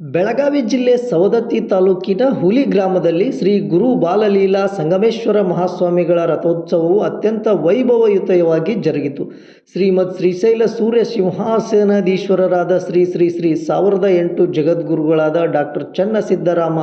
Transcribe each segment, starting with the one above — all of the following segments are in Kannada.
ಬೆಳಗಾವಿ ಜಿಲ್ಲೆ ಸವದತ್ತಿ ತಾಲೂಕಿನ ಹುಲಿ ಗ್ರಾಮದಲ್ಲಿ ಶ್ರೀ ಗುರು ಬಾಲಲೀಲಾ ಸಂಗಮೇಶ್ವರ ಮಹಾಸ್ವಾಮಿಗಳ ರಥೋತ್ಸವವು ಅತ್ಯಂತ ವೈಭವಯುತವಾಗಿ ಜರುಗಿತು. ಶ್ರೀಮದ್ ಶ್ರೀಶೈಲ ಸೂರ್ಯ ಸಿಂಹಾಸನಾಧೀಶ್ವರರಾದ ಶ್ರೀ ಶ್ರೀ ಶ್ರೀ ಸಾವಿರದ ಎಂಟು ಜಗದ್ಗುರುಗಳಾದ ಡಾಕ್ಟರ್ ಚನ್ನಸಿದ್ದರಾಮ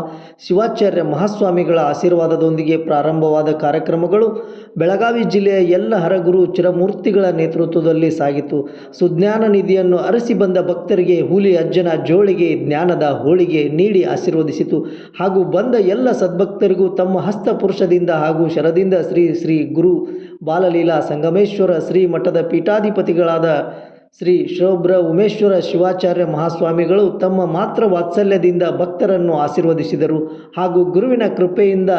ಶಿವಾಚಾರ್ಯ ಮಹಾಸ್ವಾಮಿಗಳ ಆಶೀರ್ವಾದದೊಂದಿಗೆ ಪ್ರಾರಂಭವಾದ ಕಾರ್ಯಕ್ರಮಗಳು ಬೆಳಗಾವಿ ಜಿಲ್ಲೆಯ ಎಲ್ಲ ಹರಗುರು ಚಿರಮೂರ್ತಿಗಳ ನೇತೃತ್ವದಲ್ಲಿ ಸಾಗಿತು. ಸುಜ್ಞಾನ ನಿಧಿಯನ್ನು ಅರಸಿ ಬಂದ ಭಕ್ತರಿಗೆ ಹುಲಿ ಅಜ್ಜನ ಜೋಳಿಗೆ, ಜ್ಞಾನದ ಹೋಳಿಗೆ ನೀಡಿ ಆಶೀರ್ವದಿಸಿತು. ಹಾಗೂ ಬಂದ ಎಲ್ಲ ಸದ್ಭಕ್ತರಿಗೂ ತಮ್ಮ ಹಸ್ತಪುರುಷದಿಂದ ಹಾಗೂ ಶರದಿಂದ ಶ್ರೀ ಶ್ರೀ ಗುರು ಬಾಲಲೀಲಾ ಸಂಗಮೇಶ್ವರ ಶ್ರೀ ಮಠದ ಪೀಠಾಧಿಪತಿಗಳಾದ ಶ್ರೀ ಶೋಭ್ರ ಉಮೇಶ್ವರ ಶಿವಾಚಾರ್ಯ ಮಹಾಸ್ವಾಮಿಗಳು ತಮ್ಮ ಮಾತ್ರ ವಾತ್ಸಲ್ಯದಿಂದ ಭಕ್ತರನ್ನು ಆಶೀರ್ವದಿಸಿದರು. ಹಾಗೂ ಗುರುವಿನ ಕೃಪೆಯಿಂದ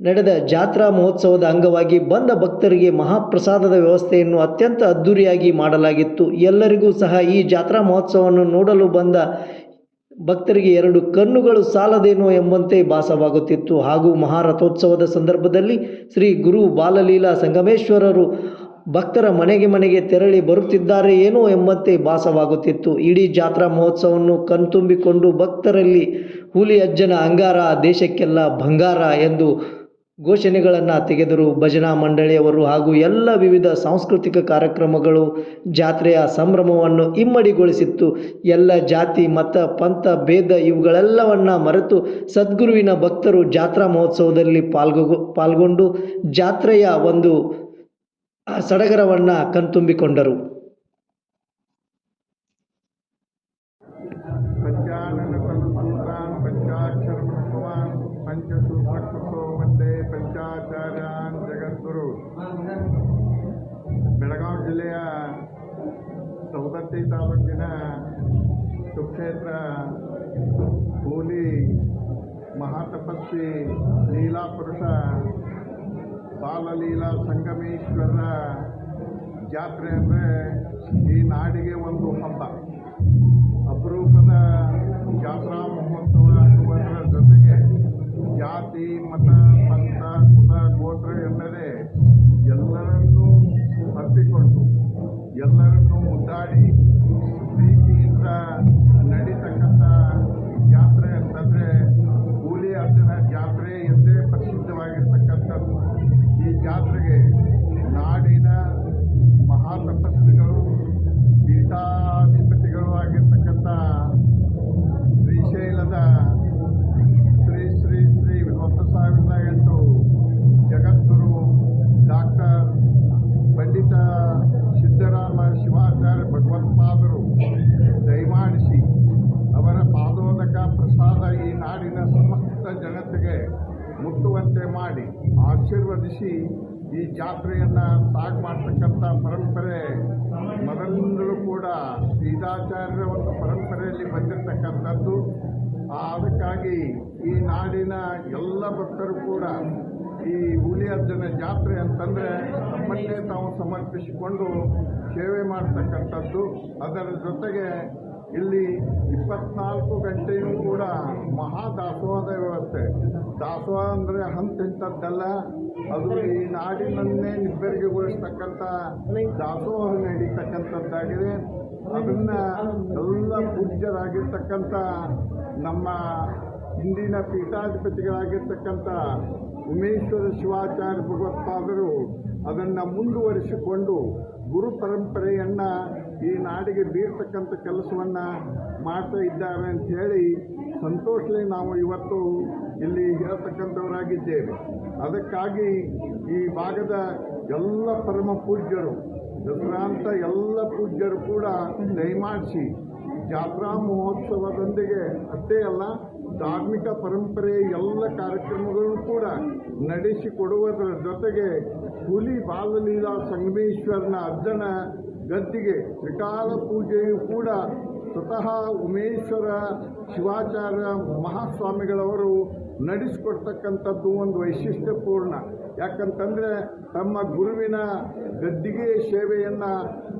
ನಡೆದ ಜಾತ್ರಾ ಮಹೋತ್ಸವದ ಅಂಗವಾಗಿ ಬಂದ ಭಕ್ತರಿಗೆ ಮಹಾಪ್ರಸಾದದ ವ್ಯವಸ್ಥೆಯನ್ನು ಅತ್ಯಂತ ಅದ್ಧೂರಿಯಾಗಿ ಮಾಡಲಾಗಿತ್ತು. ಎಲ್ಲರಿಗೂ ಸಹ ಈ ಜಾತ್ರಾ ಮಹೋತ್ಸವವನ್ನು ನೋಡಲು ಬಂದ ಭಕ್ತರಿಗೆ ಎರಡು ಕಣ್ಣುಗಳು ಸಾಲದೇನೋ ಎಂಬಂತೆ ಭಾಸವಾಗುತ್ತಿತ್ತು. ಹಾಗೂ ಮಹಾರಥೋತ್ಸವದ ಸಂದರ್ಭದಲ್ಲಿ ಶ್ರೀ ಗುರು ಬಾಲಲೀಲಾ ಸಂಗಮೇಶ್ವರರು ಭಕ್ತರ ಮನೆಗೆ ಮನೆಗೆ ತೆರಳಿ ಬರುತ್ತಿದ್ದಾರೆ ಏನೋ ಎಂಬಂತೆ ಭಾಸವಾಗುತ್ತಿತ್ತು. ಇಡೀ ಜಾತ್ರಾ ಮಹೋತ್ಸವವನ್ನು ಕಣ್ತುಂಬಿಕೊಂಡು ಭಕ್ತರಲ್ಲಿ ಹುಲಿ ಅಜ್ಜನ ಅಂಗಾರ ದೇಶಕ್ಕೆಲ್ಲ ಬಂಗಾರ ಎಂದು ಘೋಷಣೆಗಳನ್ನು ತೆಗೆದರು. ಭಜನಾ ಮಂಡಳಿಯವರು ಹಾಗೂ ಎಲ್ಲ ವಿವಿಧ ಸಾಂಸ್ಕೃತಿಕ ಕಾರ್ಯಕ್ರಮಗಳು ಜಾತ್ರೆಯ ಸಂಭ್ರಮವನ್ನು ಇಮ್ಮಡಿಗೊಳಿಸಿತ್ತು. ಎಲ್ಲ ಜಾತಿ, ಮತ, ಪಂಥ, ಭೇದ ಇವುಗಳೆಲ್ಲವನ್ನು ಮರೆತು ಸದ್ಗುರುವಿನ ಭಕ್ತರು ಜಾತ್ರಾ ಮಹೋತ್ಸವದಲ್ಲಿ ಪಾಲ್ಗೊ, ಪಾಲ್ಗೊಂಡು ಜಾತ್ರೆಯ ಒಂದು ಸಡಗರವನ್ನು ಕಣ್ತುಂಬಿಕೊಂಡರು. ಪಂಚಾನನ ಸಂಸ್ಕೃತಾನ್ ಪಂಚಾಚಾರ್ಯ ಜಗದ್ಗುರು. ಬೆಳಗಾವಿ ಜಿಲ್ಲೆಯ ಸವದತ್ತಿ ತಾಲೂಕಿನ ಸುಕ್ಷೇತ್ರ ಕೂಲಿ ಮಹಾತಪಸ್ವಿ ಲೀಲಾಪುರುಷ ಬಾಲಲೀಲಾ ಸಂಗಮೇಶ್ವರ ಜಾತ್ರೆ ಅಂದರೆ ಈ ನಾಡಿಗೆ ಒಂದು ಹಬ್ಬ. ಅಪರೂಪದ ಜಾತ್ರಾ ಮಹೋತ್ಸವ ಅನ್ನುವುದರ ಜೊತೆಗೆ ಜಾತಿ, ಮತ, ಪಂಥ, ಕುಲ, ಗೋತ್ರ ಎಲ್ಲದೇ ಎಲ್ಲರನ್ನೂ ಹತ್ತಿಕೊಂಡು ಎಲ್ಲರನ್ನೂ ಮುದ್ದಾಡಿ ಪ್ರೀತಿಯಿಂದ ನಡೀತಕ್ಕಂಥ ಜಾತ್ರೆ ಅಂತಂದರೆ ಕೂಲಿ ಅರ್ಜುನ ಜಾತ್ರೆ ಎಂದೇ ಪ್ರಸಿದ್ಧವಾಗಿರ್ತಕ್ಕಂಥದ್ದು. ಈ ಜಾತ್ರೆಗೆ ನಾಡಿನ ಮಹಾತಪಸ್ವಿಗಳು ಪೀಠಾಧಿಪತಿಗಳು ನಾಡಿನ ಸಮಸ್ತ ಜನತೆಗೆ ಮುಟ್ಟುವಂತೆ ಮಾಡಿ ಆಶೀರ್ವದಿಸಿ ಈ ಜಾತ್ರೆಯನ್ನು ಸಾಗ್ ಮಾಡ್ತಕ್ಕಂಥ ಪರಂಪರೆ ಮೊದಲಿಂದಲೂ ಕೂಡ ಪೀಠಾಚಾರ್ಯರ ಒಂದು ಪರಂಪರೆಯಲ್ಲಿ ಬಂದಿರತಕ್ಕಂಥದ್ದು. ಅದಕ್ಕಾಗಿ ಈ ನಾಡಿನ ಎಲ್ಲ ಭಕ್ತರು ಕೂಡ ಈ ಹುಲಿ ಜಾತ್ರೆ ಅಂತಂದರೆ ತಮ್ಮನ್ನೇ ತಾವು ಸಮರ್ಪಿಸಿಕೊಂಡು ಸೇವೆ ಮಾಡ್ತಕ್ಕಂಥದ್ದು. ಅದರ ಜೊತೆಗೆ ಇಲ್ಲಿ ಇಪ್ಪತ್ನಾಲ್ಕು ಗಂಟೆಯೂ ಕೂಡ ಮಹಾ ದಾಸೋಹದ ವ್ಯವಸ್ಥೆ. ದಾಸೋಹ ಅಂದರೆ ಹಂತಿಂಥದ್ದಲ್ಲ ಅದು ಈ ನಾಡಿನನ್ನೇ ನಿಬ್ಬೆರಿಗೆಗೊಳಿಸ್ತಕ್ಕಂಥ ದಾಸೋಹ ನಡೀತಕ್ಕಂಥದ್ದಾಗಿದೆ. ಅದನ್ನು ಎಲ್ಲ ಪೂಜ್ಯರಾಗಿರ್ತಕ್ಕಂಥ ನಮ್ಮ ಹಿಂದಿನ ಪೀಠಾಧಿಪತಿಗಳಾಗಿರ್ತಕ್ಕಂಥ ಉಮೇಶ್ವರ ಶಿವಾಚಾರ್ಯ ಭಗವತ್ಪಾದರು ಅದನ್ನು ಮುಂದುವರಿಸಿಕೊಂಡು ಗುರು ಪರಂಪರೆಯನ್ನು ಈ ನಾಡಿಗೆ ಬೀರ್ತಕ್ಕಂಥ ಕೆಲಸವನ್ನು ಮಾಡ್ತಾ ಇದ್ದಾರೆ ಅಂತ ಹೇಳಿ ಸಂತೋಷಲಿ ನಾವು ಇವತ್ತು ಇಲ್ಲಿ ಹೇಳ್ತಕ್ಕಂಥವರಾಗಿದ್ದೇವೆ ಅದಕ್ಕಾಗಿ ಈ ಭಾಗದ ಎಲ್ಲ ಪರಮ ಪೂಜ್ಯರು ಹೆಸರಾಂತ ಎಲ್ಲ ಪೂಜ್ಯರು ಕೂಡ ದಯಮಾಡಿಸಿ ಜಾತ್ರಾ ಮಹೋತ್ಸವದೊಂದಿಗೆ, ಅಷ್ಟೇ ಅಲ್ಲ, ಧಾರ್ಮಿಕ ಪರಂಪರೆ ಎಲ್ಲ ಕಾರ್ಯಕ್ರಮಗಳನ್ನು ಕೂಡ ನಡೆಸಿಕೊಡುವುದರ ಜೊತೆಗೆ ಹುಲಿ ಬಾಲಲೀಲಾ ಸಂಗಮೇಶ್ವರನ ಅಜ್ಜನ ಗದ್ದಿಗೆ ತ್ರಿಕಾಲ ಪೂಜೆಯು ಕೂಡ ಸ್ವತಃ ಉಮೇಶ್ವರ ಶಿವಾಚಾರ್ಯ ಮಹಾಸ್ವಾಮಿಗಳವರು ನಡೆಸಿಕೊಡ್ತಕ್ಕಂಥದ್ದು ಒಂದು ವೈಶಿಷ್ಟ್ಯಪೂರ್ಣ. ಯಾಕಂತಂದರೆ ತಮ್ಮ ಗುರುವಿನ ಗದ್ದಿಗೆ ಸೇವೆಯನ್ನು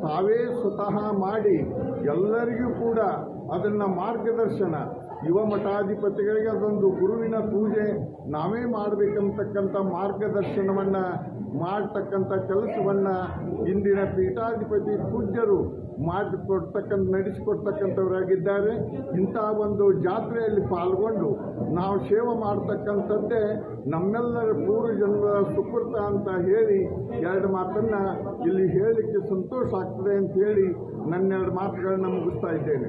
ತಾವೇ ಸ್ವತಃ ಮಾಡಿ ಎಲ್ಲರಿಗೂ ಕೂಡ ಅದನ್ನ ಮಾರ್ಗದರ್ಶನ. ಯುವ ಮಠಾಧಿಪತಿಗಳಿಗೆ ಅದೊಂದು ಗುರುವಿನ ಪೂಜೆ. ನಾವೇ ಮಾಡಬೇಕಂತಕ್ಕಂಥ ಮಾರ್ಗದರ್ಶನವನ್ನು, ಮಾಡ್ತಕ್ಕಂಥ ಕೆಲಸವನ್ನು ಇಂದಿನ ಪೀಠಾಧಿಪತಿ ಪೂಜ್ಯರು ಮಾಡಿಕೊಡ್ತಕ್ಕಂಥ, ನಡೆಸಿಕೊಡ್ತಕ್ಕಂಥವರಾಗಿದ್ದಾರೆ. ಇಂಥ ಒಂದು ಜಾತ್ರೆಯಲ್ಲಿ ಪಾಲ್ಗೊಂಡು ನಾವು ಸೇವೆ ಮಾಡ್ತಕ್ಕಂಥದ್ದೇ ನಮ್ಮೆಲ್ಲರ ಪೂರ್ವಜನ್ಮದ ಸುಕೃತ ಅಂತ ಹೇಳಿ ಎರಡು ಮಾತನ್ನು ಇಲ್ಲಿ ಹೇಳಲಿಕ್ಕೆ ಸಂತೋಷ ಆಗ್ತದೆ ಅಂತ ಹೇಳಿ ನನ್ನೆರಡು ಮಾತುಗಳನ್ನ ಮುಗಿಸ್ತಾ ಇದ್ದೇನೆ.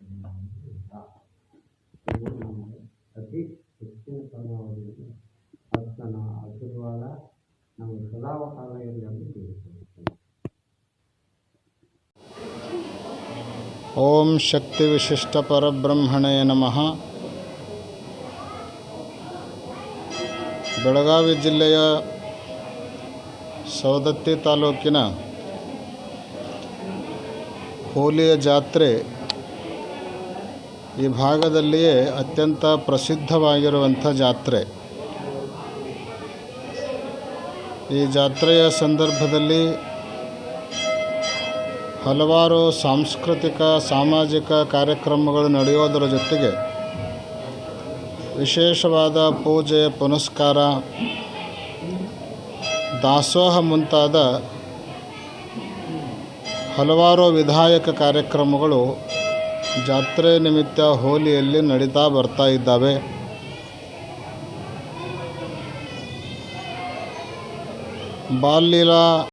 ನಮಗೆ ಅತಿ ಹೆಚ್ಚಿನ ಪ್ರಮಾಣದಲ್ಲಿ ಆತನ ಆಶೀರ್ವಾದ ನಮಗೆ ಸದಾವಕಾಲ ಇರಲಿ ಎಂದು ತಿಳಿಸುತ್ತೇನೆ ಓಂ ಶಕ್ತಿ ವಿಶಿಷ್ಟ ಪರಬ್ರಹ್ಮಣೇ ನಮಃ ಬೆಳಗಾವಿ ಜಿಲ್ಲೆಯ ಸವದತ್ತಿ ತಾಲೂಕಿನ ಹೋಲಿಯ ಜಾತ್ರೆ ಈ ಭಾಗದಲ್ಲಿಯೇ ಅತ್ಯಂತ ಪ್ರಸಿದ್ಧವಾಗಿರುವಂಥ ಜಾತ್ರೆ. ಈ ಜಾತ್ರೆಯ ಸಂದರ್ಭದಲ್ಲಿ ಹಲವಾರು ಸಾಂಸ್ಕೃತಿಕ, ಸಾಮಾಜಿಕ ಕಾರ್ಯಕ್ರಮಗಳು ನಡೆಯೋದರ ಜೊತೆಗೆ ವಿಶೇಷವಾದ ಪೂಜೆ, ಪುನಸ್ಕಾರ, ದಾಸೋಹ ಮುಂತಾದ ಹಲವಾರು ವಿಧಾಯಕ ಕಾರ್ಯಕ್ರಮಗಳು ಜಾತ್ರೆ ನಿಮಿತ್ತ ಹೋಲಿಯಲ್ಲಿ ನಡೀತಾ ಬರ್ತಾ ಇದ್ದಾವೆ. ಬಾಲ್ಲೀಲಾ